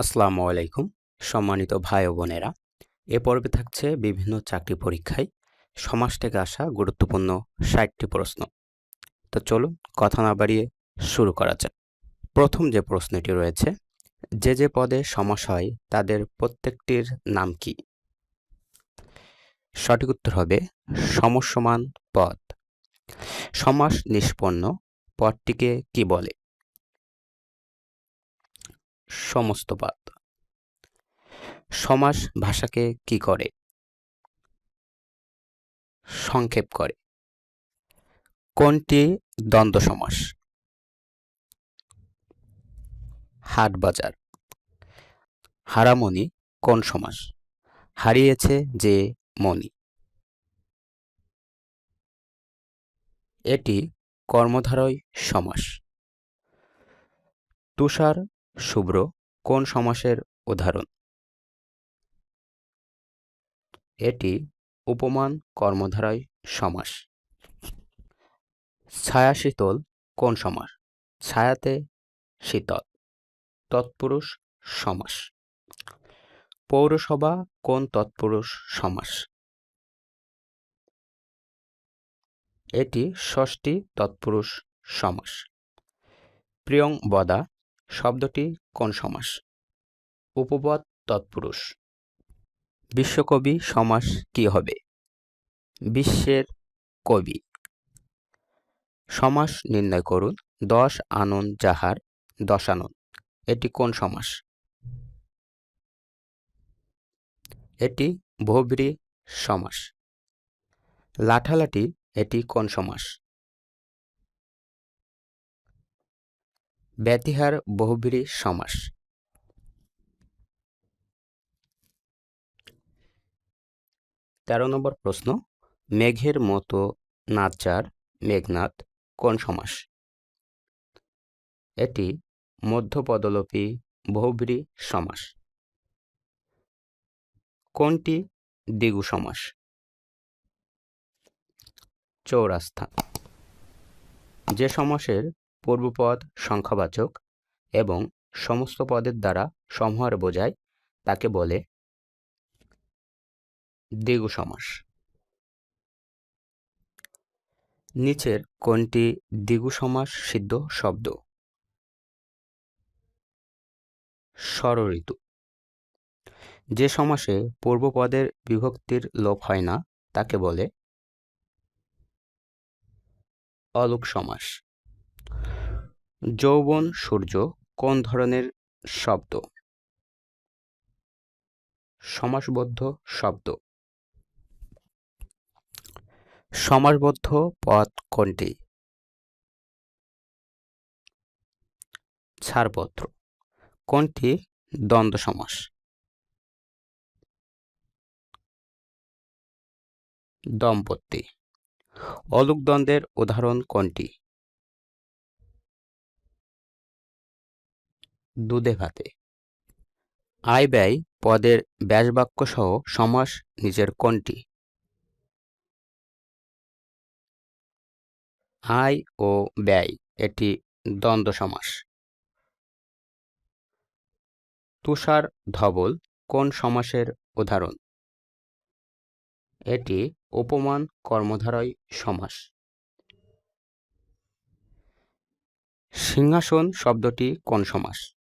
আসসালামু আলাইকুম, সম্মানিত ভাই ও বোনেরা। এ পর্বে থাকছে বিভিন্ন চাকরি পরীক্ষায় সমাজ থেকে আসা গুরুত্বপূর্ণ ষাটটি প্রশ্ন। তো চলুন কথা না বাড়িয়ে শুরু করা যাক। প্রথম যে প্রশ্নটি রয়েছে, যে যে পদে সমাস হয় তাদের প্রত্যেকটির নাম কি? সঠিক উত্তর হবে সমসমান পদ। সমাস নিষ্পন্ন পদটিকে কি বলে? সমস্ত পদ সমাস ভাষাকে কি করে? সংক্ষেপ করে। কোনটি দ্বন্দ্ব সমাস? হাট বাজার। হারামণি কোন সমাস? হারিয়েছে যে মণি। এটি কর্মধারয় সমাস। তুষার শুভ্র, কোন সমাসের উদাহরণ? এটি উপমান কর্মধারয় সমাস। ছায়া শীতল, কোন সমাস? ছায়াতে শীতল, তৎপুরুষ সমাস। পৌরসভা, কোন তৎপুরুষ সমাস? এটি ষষ্ঠী তৎপুরুষ সমাস। প্রিয়ং বদা শব্দটি কোন সমাস? উপপদ তৎপুরুষ। বিশ্বকবি সমাস কি হবে? বিশ্বের কবি। সমাস নির্ণয় করুন, দশ আনন যাহার দশানন এটি কোন সমাস? এটি বহুব্রী সমাস। লাঠালাঠি, এটি কোন সমাস? ব্যতিহার বহুব্রী সমাস। তেরো নম্বর প্রশ্ন, মেঘের মতো নাচার মেঘনাথ কোন সমাস? এটি মধ্যপদলোপী বহুব্রী সমাস। কোনটি দ্বিগু সমাস? চৌরাস্থা যে সমাসের পূর্বপদ সংখ্যাবাচক এবং সমস্ত পদের দ্বারা সমহার বোঝায়, তাকে বলে দ্বিগু সমাস। নিচের কোনটি দ্বিগু সমাস সিদ্ধ শব্দ? ষড়ঋতু যে সমাসে পূর্বপদের বিভক্তির লোপ হয় না, তাকে বলে অলোক সমাস। যৌবন, সূর্য কোন ধরনের শব্দ? সমাসবদ্ধ শব্দ। সমাসবদ্ধ পদ কোনটি? ছাড়পত্র। কোনটি? দ্বন্দ্ব সমাস। দম্পতি। অলুক দ্বন্দ্বের উদাহরণ কোনটি? দুধে ভাতে। আয় ব্যয় পদের ব্যাসবাক্য সহ সমাস নিজের কোনটি আয় ও ব্যয়, এটি দ্বন্দ্ব সমাস। তুষার ধবল কোন সমাসের উদাহরণ? এটি উপমান কর্মধারয় সমাস। সিংহাসন শব্দটি কোন সমাস?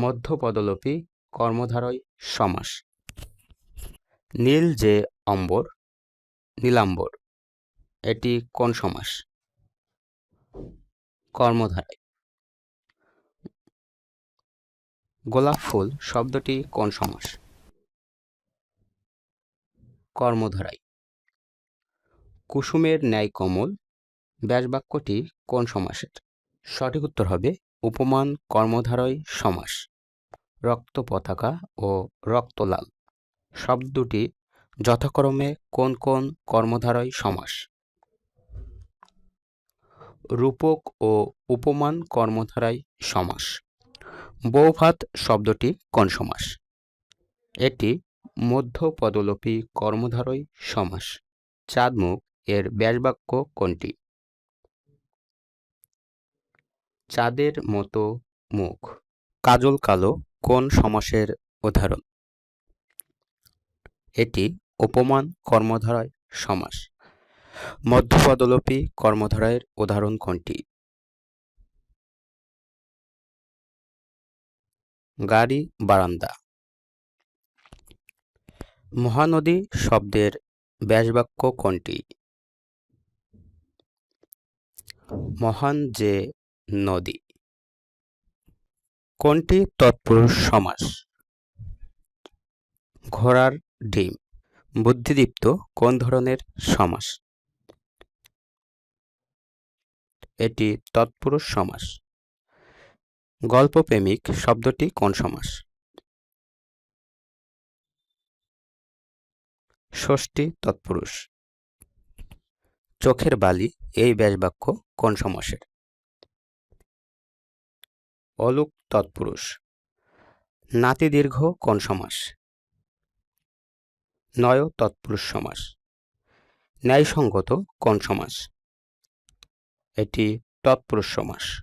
মধ্যপদলোপী কর্মধারয় সমাস। নীল যে অম্বর, নীলাম্বর, এটি কোন সমাস? কর্মধারায়। গোলাপ ফুল শব্দটি কোন সমাস? কর্মধারায়। কুসুমের ন্যায় কমল ব্যাসবাক্যটি কোন সমাসের? সঠিক উত্তর হবে, উপমান কর্মধারয় সমাস। রক্ত পতাকা ও রক্তলাল। শব্দটি যথাক্রমে কোন কোন কর্মধারয় সমাস? রূপক ও উপমান কর্মধারায় সমাস। বৌভাত শব্দটি কোন সমাস? এটি মধ্য পদলোপী কর্মধারয় সমাস। চাঁদমুখ এর ব্যাসবাক্য কোনটি? চাঁদের মতো মুখ। কাজল কালো কোন সমাসের উদাহরণ? এটি উপমান কর্মধারায় সমাস। মধ্যপদলোপী কর্মধারায়ের উদাহরণ কোনটি? গাড়ি, বারান্দা। মহানদী শব্দের ব্যাসবাক্য কোনটি? মহান যে নদী। কোনটি তৎপুরুষ সমাস? ঘোড়ার ডিম। বুদ্ধিদীপ্ত কোন ধরনের সমাস? এটি তৎপুরুষ সমাস। গল্পপ্রেমিক শব্দটি কোন সমাস? ষষ্ঠী তৎপুরুষ। চোখের বালি, এই ব্যাসবাক্য কোন সমাসের? অলোক তৎপুরুষ। নাতি দীর্ঘ কোন সমাস নয় তৎপুরুষ সমাস। ন্যায়সঙ্গত কোন সমাস এটি তৎপুরুষ সমাস।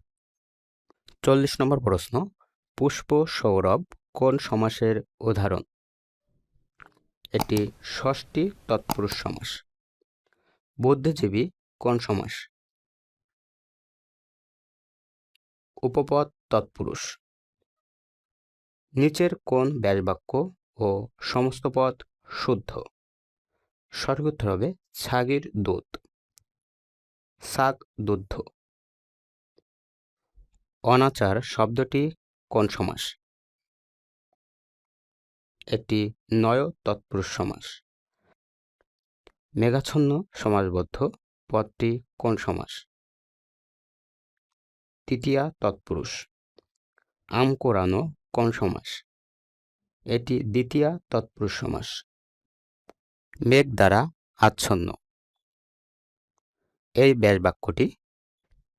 চল্লিশ নম্বর প্রশ্ন, পুষ্প সৌরভ কোন সমাসের উদাহরণ? এটি ষষ্ঠী তৎপুরুষ সমাস। বুদ্ধিজীবী কোন সমাস? উপপদ তৎপুরুষ। নিচের কোন ব্যাসবাক্য ও সমস্ত পদ শুদ্ধ। সঠিক হবে ছাগির দুধ শাক দুধ অনাচার শব্দটি কোন সমাস? একটি নয় তৎপুরুষ সমাস। মেঘাচ্ছন্ন সমাসবদ্ধ পদটি কোন সমাস? তৃতীয়া তৎপুরুষ। আম কোরানো কোন সমাস? এটি দ্বিতীয়া তৎপুরুষ সমাস। মেঘ দ্বারা আচ্ছন্ন। এই ব্যাস বাক্যটি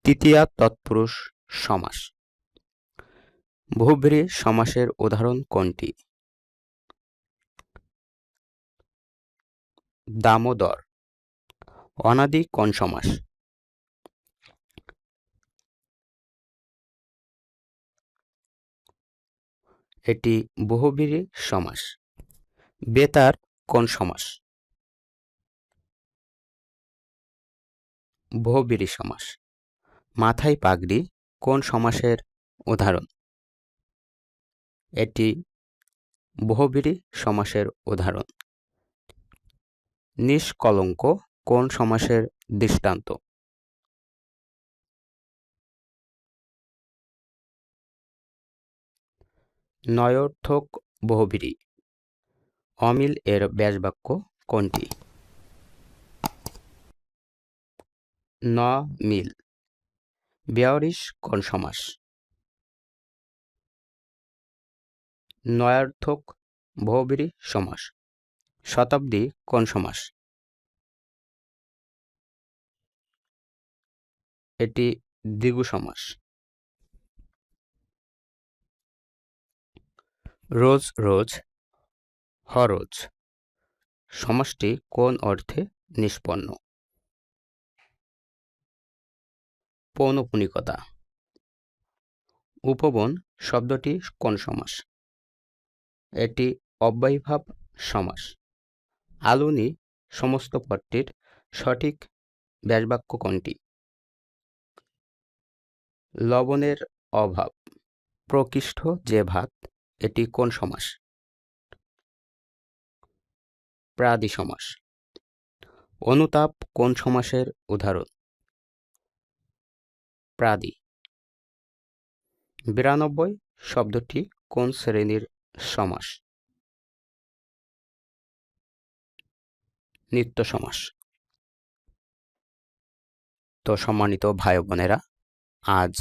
তৃতীয়া তৎপুরুষ সমাস। বহুব্রী সমাসের উদাহরণ কোনটি? দামোদর। অনাদি কোন সমাস? এটি বহুব্রী সমাস। বেতার কোন সমাস? বহুব্রী সমাস। মাথায় পাগড়ি কোন সমাসের উদাহরণ? এটি বহুব্রী সমাসের উদাহরণ। নিষ্কলঙ্ক কোন সমাসের দৃষ্টান্ত? নয়োর্থক বহুব্রী অমিল এর ব্যাসবাক্য কোনটি? ন মিল। বেয়ারিশ কোন সমাস? নয়ার্থক বহুব্রী সমাস। শতাব্দী কোন সমাস? এটি দ্বিগু সমাস। রোজ রোজ হরোজ সমাসটি কোন অর্থে নিষ্পন্ন? পৌনপুনিকতা। উপবন শব্দটি কোন সমাস? এটি অব্যয়ীভাব সমাস। আলুনি সমস্ত পদটির সঠিক ব্যাসবাক্য কোনটি? লবণের অভাব। প্রকৃষ্ট যে ভাত এটি কোন সমাস? প্রাদি সমাস। অনুতাপ কোন সমাসের উদাহরণ? প্রাদি। বিরানব্বই শব্দটি কোন শ্রেণির সমাস? নিত্য সমাস। তো সম্মানিত ভাই বোনেরা, আজ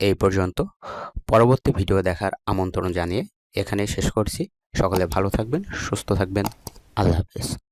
এই পর্যন্ত। পরবর্তী ভিডিও দেখার আমন্ত্রণ জানিয়ে এখানে শেষ করছি। সকলে ভালো থাকবেন সুস্থ থাকবেন। আল্লাহ হাফেজ।